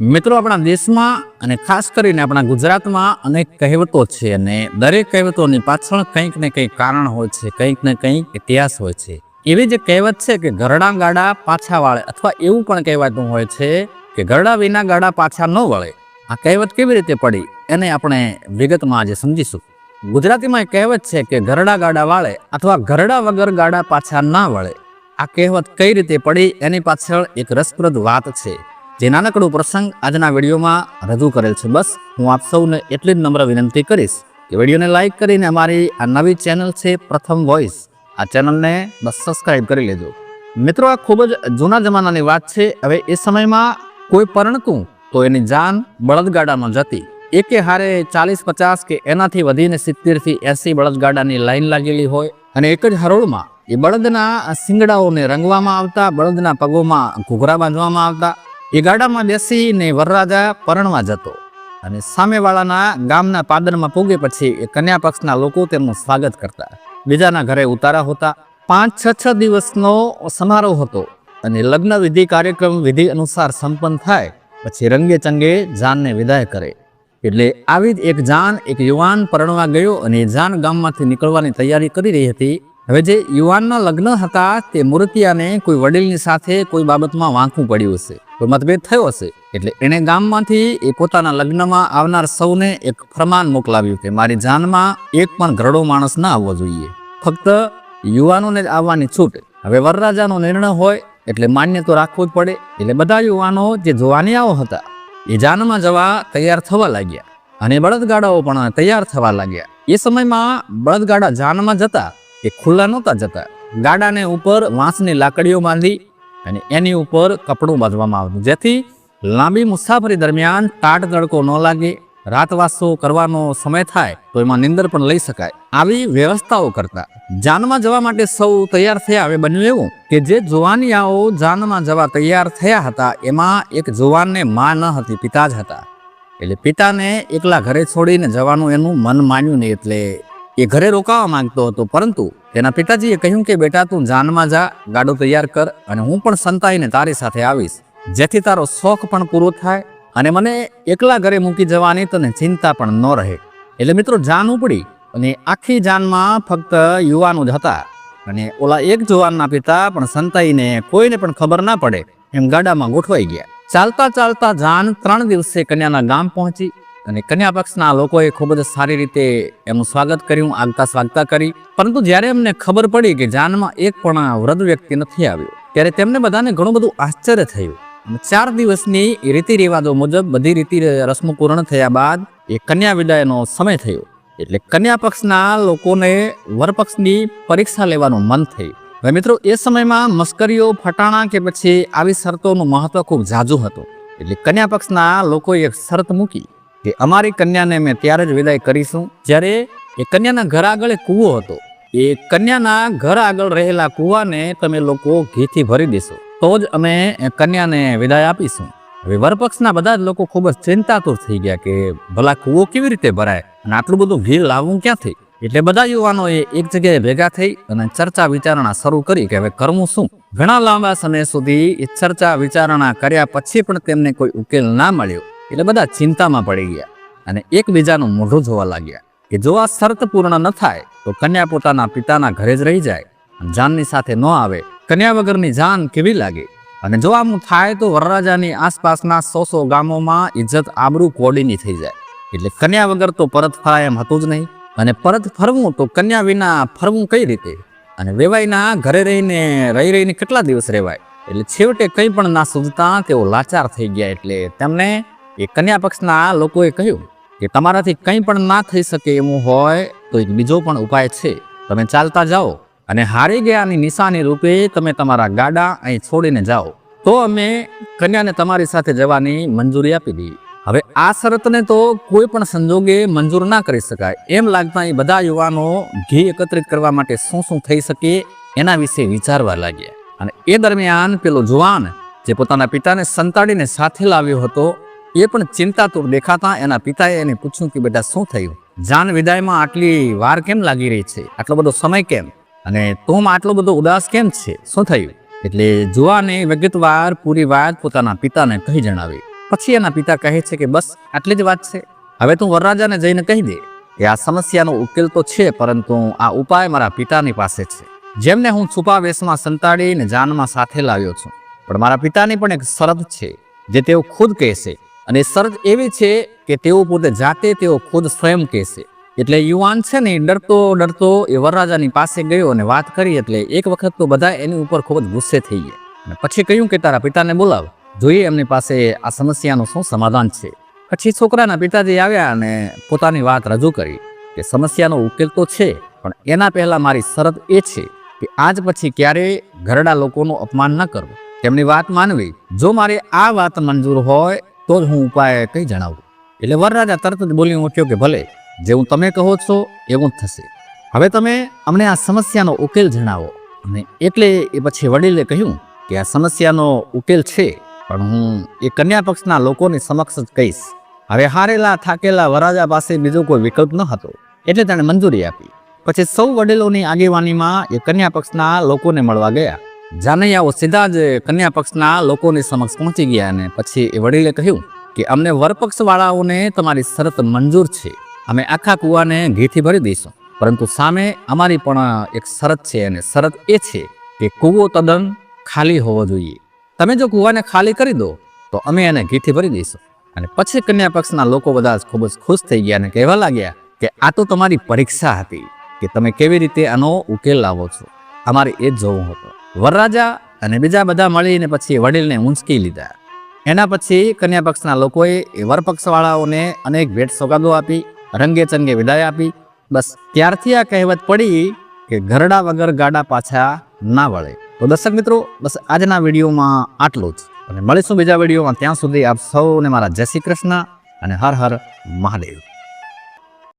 મિત્રો, આપણા દેશમાં અને ખાસ કરીને આપણા ગુજરાતમાં અનેક કહેવતો છે અને દરેક કહેવતોની પાછળ કંઈક ને કંઈક કારણ હોય છે, કંઈક ને કંઈક ઇતિહાસ હોય છે. એવી જે કહેવત છે કે ગરડા ગાડા પાછા વાળે અથવા એવું પણ કહેવાતું હોય છે કે ગરડા વિના ગાડા પાછા ન વળે. આ કહેવત કેવી રીતે પડી એને આપણે વિગતમાં આજે સમજીશું. ગુજરાતીમાં એક કહેવત છે કે ગરડા ગાડા વાળે અથવા ગરડા વગર ગાડા પાછા ના વળે. આ કહેવત કઈ રીતે પડી એની પાછળ એક રસપ્રદ વાત છે. જે નાનકડો પ્રસંગ આજના વિડીયોમાં રજૂ કરેલ છે. બસ, હું આપ સૌને એટલી જ નમ્ર વિનંતી કરીશ કે વિડીયોને લાઇક કરીને અમારી આ નવી ચેનલ છે, પ્રથમ વોઇસ, આ ચેનલને બસ સબસ્ક્રાઈબ કરી લેજો. મિત્રો, આ ખૂબ જ જૂના જમાનાની વાત છે. હવે એ સમયમાં કોઈ પરણતું તો એની જાન બળદગાડામાં જતી. એકે હારે ચાલીસ પચાસ કે એનાથી વધીને સિત્તેરથી એસી બળદગાડાની લાઈન લાગેલી હોય અને એક જ હરોળમાં એ બળદના શિંગડાઓને રંગવામાં આવતા, બળદના પગોમાં ઘૂઘરા બાંધવામાં આવતા એ ગાડામાં બેસીને વરરાજા પરણવા જતો અને સામેવાળાના ગામના પાદરમાં પૂગે પછી એ કન્યા પક્ષના લોકો તેમનું સ્વાગત કરતા. બીજાના ઘરે ઉતારા હોતા પાંચ, છ છ દિવસનો સમારોહ હતો અને લગ્ન વિધિ કાર્યક્રમ વિધિ અનુસાર સંપન્ન થાય પછી રંગે ચંગે જાનને વિદાય કરે. એટલે આવી જ એક જાન એક યુવાન પરણવા ગયો અને એ જાન ગામમાંથી નીકળવાની તૈયારી કરી રહી હતી હવે જે યુવાનના લગ્ન હતા તે મૂર્તિયાને કોઈ વડીલની સાથે કોઈ બાબતમાં વાંકવું પડ્યું હશે, કોઈ મતભેદ થયો હશે? એટલે એણે ગામમાંથી એ પોતાના લગ્નમાં આવનાર સૌને એક ફરમાન મોકલાવ્યું કે મારી જાનમાં એક પણ ઘરડો માણસ ના આવવો જોઈએ. ફક્ત યુવાનોને જ આવવાની છૂટ. હવે વરરાજાનો નિર્ણય હોય એટલે માન્ય તો રાખવું જ પડે. એટલે બધા યુવાનો જે જોવાનિયાઓ હતા, એ જાનમાં જવા તૈયાર થવા લાગ્યા. અને બળદગાડાઓ પણ તૈયાર થવા લાગ્યા. એ સમયમાં બળદગાડા જાનમાં જતા એ ખુલ્લા નહોતા જતા. ગાડાને ઉપર વાંસની લાકડીઓ બાંધી અને એની ઉપર કપડું બાંધવામાં આવતું જેથી લાંબી મુસાફરી દરમિયાન ટાટ તડકો ન લાગે રાતવાસો કરવાનો સમય થાય તો એમાં નિંદર પણ લઈ શકાય. આવી વ્યવસ્થાઓ કરતા જાનમાં જવા માટે સૌ તૈયાર થયા. હવે બન્યું એવું કે જે જુવાનિયાઓ જાનમાં જવા તૈયાર થયા હતા, એમાં એક જુવાનને માં ન હતી, પિતા જ હતા. એટલે પિતાને એકલા ઘરે છોડીને જવાનું એનું મન માન્યું નહીં. એટલે એ ઘરે રોકાવા માંગતો હતો. પરંતુ તેના પિતાજીએ કહ્યું કે, બેટા, તું જાનમાં જા, ગાડો તૈયાર કર અને હું પણ સંતાઈને તારી સાથે આવીશ. જેથી તારો શોખ પણ પૂરો થાય અને મને એકલા ઘરે મૂકી જવાની તને ચિંતા પણ ન રહે. એટલે મિત્રો, જાન ઉપડી અને આખી જાનમાં ફક્ત યુવાનો જ હતા. અને ઓલા એક જવાનના પિતા પણ સંતાઈને કોઈને પણ ખબર ના પડે એમ ગાડામાં ગોઠવાઈ ગયા. ચાલતા ચાલતા જાન ત્રણ દિવસે કન્યાના ગામ પહોંચી. અને કન્યા પક્ષના લોકોએ ખૂબ જ સારી રીતે એનું સ્વાગત કર્યું, આગતા સ્વાગતા કરી. પરંતુ જ્યારે એમને ખબર પડી કે જાનમાં એક પણ વૃદ્ધ વ્યક્તિ નથી આવ્યો, ત્યારે તેમને બધાને ઘણું બધું આશ્ચર્ય થયું. ચાર દિવસની રીતિ રિવાજો મુજબ બધી રીતિ રસમો પૂર્ણ થયા બાદ એ કન્યા વિદાયનો સમય થયો. એટલે કન્યા પક્ષના લોકોને વરપક્ષની પરીક્ષા લેવાનું મન થયું. હવે મિત્રો, એ સમયમાં મસ્કરીઓ, ફટાણા કે પછી આવી શરતોનું મહત્વ ખૂબ ઝાઝું હતું. એટલે કન્યા પક્ષના લોકોએ એક શરત મૂકી. કે અમારી કન્યાને મેં ત્યારે જ વિદાય કરીશું, જ્યારે એ કન્યાના ઘર આગળ કૂવો હતો. એ કન્યાના ઘર આગળ રહેલા કૂવાને તમે લોકો ઘીથી ભરી દેશો. તો જ અમે કન્યાને વિદાય આપીશું. હવે વરપક્ષના બધા જ લોકો ખૂબ જ ચિંતાતુર થઈ ગયા કે ભલા કૂવો કેવી રીતે ભરાય અને આટલું બધું ઘી લાવવું ક્યાંથી એટલે બધા યુવાનોએ એક જગ્યાએ ભેગા થઈ અને ચર્ચા વિચારણા શરૂ કરી કે હવે કરવું શું? ઘણા લાંબા સમય સુધી એ ચર્ચા વિચારણા કર્યા પછી પણ તેમને કોઈ ઉકેલ ના મળ્યો. એટલે બધા ચિંતામાં પડી ગયા અને એકબીજાનું મોઢું જોવા લાગ્યા કે જો આ શરત પૂર્ણ ન થાય, તો કન્યા પોતાના પિતાના ઘરે જ રહી જાય જાનની સાથે ન આવે. કન્યા વગરની જાન કેવી લાગે? અને જો આમ થાય, તો વરરાજાની આસપાસના સો સો ગામોમાં ઇજ્જત આબરૂ કોડીની થઈ જાય. એટલે કન્યા વગર તો પરત ફરાય એમ હતું જ નહીં. અને પરત ફરવું, તો કન્યા વિના ફરવું કઈ રીતે? અને વેવાઈના ઘરે રહીને, રહી રહીને કેટલા દિવસ રહેવાય એટલે છેવટે કંઈ પણ ના સૂજતા તેઓ લાચાર થઈ ગયા. એટલે તેમને એ કન્યા પક્ષના લોકોએ કહ્યું કે તમારાથી કંઈ પણ ના થઈ શકે એવું હોય તો એક બીજો પણ ઉપાય છે. તમે ચાલતા જાઓ અને હારી ગયાની નિશાની રૂપે તમે તમારા ગાડા અહીં છોડીને જાઓ. તો અમે કન્યાને તમારી સાથે જવાની મંજૂરી આપી દઈએ હવે આ શરતને તો કોઈ પણ સંજોગે મંજૂર ના કરી શકાય. એમ લાગતા એ બધા યુવાનો ઘી એકત્રિત કરવા માટે શું શું થઈ શકે એના વિશે વિચારવા લાગ્યા. અને એ દરમિયાન પેલો જુવાન જે પોતાના પિતાને સંતાડીને સાથે લાવ્યો હતો એ પણ ચિંતાતુર દેખાતા એના પિતાએ એને પૂછ્યું કે, બેટા, શું થયું? જાન વિદાયમાં આટલી વાર કેમ લાગી રહી છે? આટલો બધો સમય કેમ? અને તું આટલો બધો ઉદાસ કેમ છે? શું થયું? એટલે જુવાને વિગતવાર પૂરી વાત પોતાના પિતાને કહી જણાવી. પછી એના પિતા કહે છે કે, બસ, આટલી જ વાત છે. હવે તું વરરાજાને જઈને કહી દે કે, આ સમસ્યાનો ઉકેલ તો છે, પરંતુ આ ઉપાય મારા પિતાની પાસે છે. જેમને હું છુપા વેશમાં સંતાડીને જાનમાં સાથે લાવ્યો છું. પણ મારા પિતાની પણ એક શરત છે, જે તેઓ ખુદ કહેશે. અને શરત એવી છે કે તેઓ પોતે જાતે તેઓ ખુદ સ્વયં કહેશે. એટલે યુવાન છે ને ડરતો ડરતો એ વરરાજાની પાસે ગયો અને વાત કરી એટલે એક વખત તો બધા એની ઉપર ખૂબ જ ગુસ્સે થઈ ગયા. અને પછી કહ્યું કે તારા પિતાને બોલાવ. જોઈએ એમની પાસે આ સમસ્યાનું શું સમાધાન છે. પછી છોકરાના પિતાજી આવ્યા અને પોતાની વાત રજૂ કરી કે સમસ્યાનો ઉકેલ તો છે, પણ એના પહેલાં મારી શરત એ છે કે આજ પછી ક્યારેય ઘરડા લોકોનું અપમાન ન કરવું. તેમની વાત માનવી. જો મારે આ વાત મંજૂર હોય તો જ હું ઉપાય કંઈ જણાવું? એટલે વરરાજા તરત જ બોલી ઉઠ્યો કે, ભલે, જેવું તમે કહો છો, એવું જ થશે. હવે તમે અમને આ સમસ્યાનો ઉકેલ જણાવો. અને એટલે એ પછી વડીલે કહ્યું કે, આ સમસ્યાનો ઉકેલ છે, પણ હું એ કન્યા પક્ષના લોકોની સમક્ષ જ કહીશ. હવે હારેલા, થાકેલા વરાજા પાસે બીજો કોઈ વિકલ્પ ન હતો. એટલે તેણે મંજૂરી આપી. પછી સૌ વડીલોની આગેવાનીમાં એ કન્યા પક્ષના લોકોને મળવા ગયા. જાનૈયાઓ સીધા જ કન્યા પક્ષના લોકોની સમક્ષ પહોંચી ગયા અને પછી એ વડીલે કહ્યું કે, અમને વરપક્ષવાળાઓને તમારી શરત મંજૂર છે. અમે આખા કૂવાને ઘીથી ભરી દઈશું. પરંતુ સામે અમારી પણ એક શરત છે અને શરત એ છે કે કૂવો તદ્દન ખાલી હોવો જોઈએ. તમે જો કૂવાને ખાલી કરી દો, તો અમે એને ઘીથી ભરી દઈશું. અને પછી કન્યા પક્ષના લોકો બધા ખૂબ જ ખુશ થઈ ગયા અને કહેવા લાગ્યા કે, આ તો તમારી પરીક્ષા હતી કે તમે કેવી રીતે આનો ઉકેલ લાવો છો. અમારે એ જ જોવું હતું. વરરાજા અને બીજા બધા મળીને પછી વડીલને ઊંચકી લીધા. એના પછી કન્યા પક્ષના લોકોએ વરપક્ષવાળાઓને અનેક ભેટ સોગાદો આપી, રંગે ચંગે વિદાય આપી. બસ ત્યારથી આ કહેવત પડી કે ઘરડા વગર ગાડા પાછા ના વળે. તો દર્શક મિત્રો, બસ આજના વિડીયોમાં આટલું જ. અને મળીશું બીજા વિડીયોમાં. ત્યાં સુધી આપ સૌને મારા જય શ્રી કૃષ્ણ અને હર હર મહાદેવ.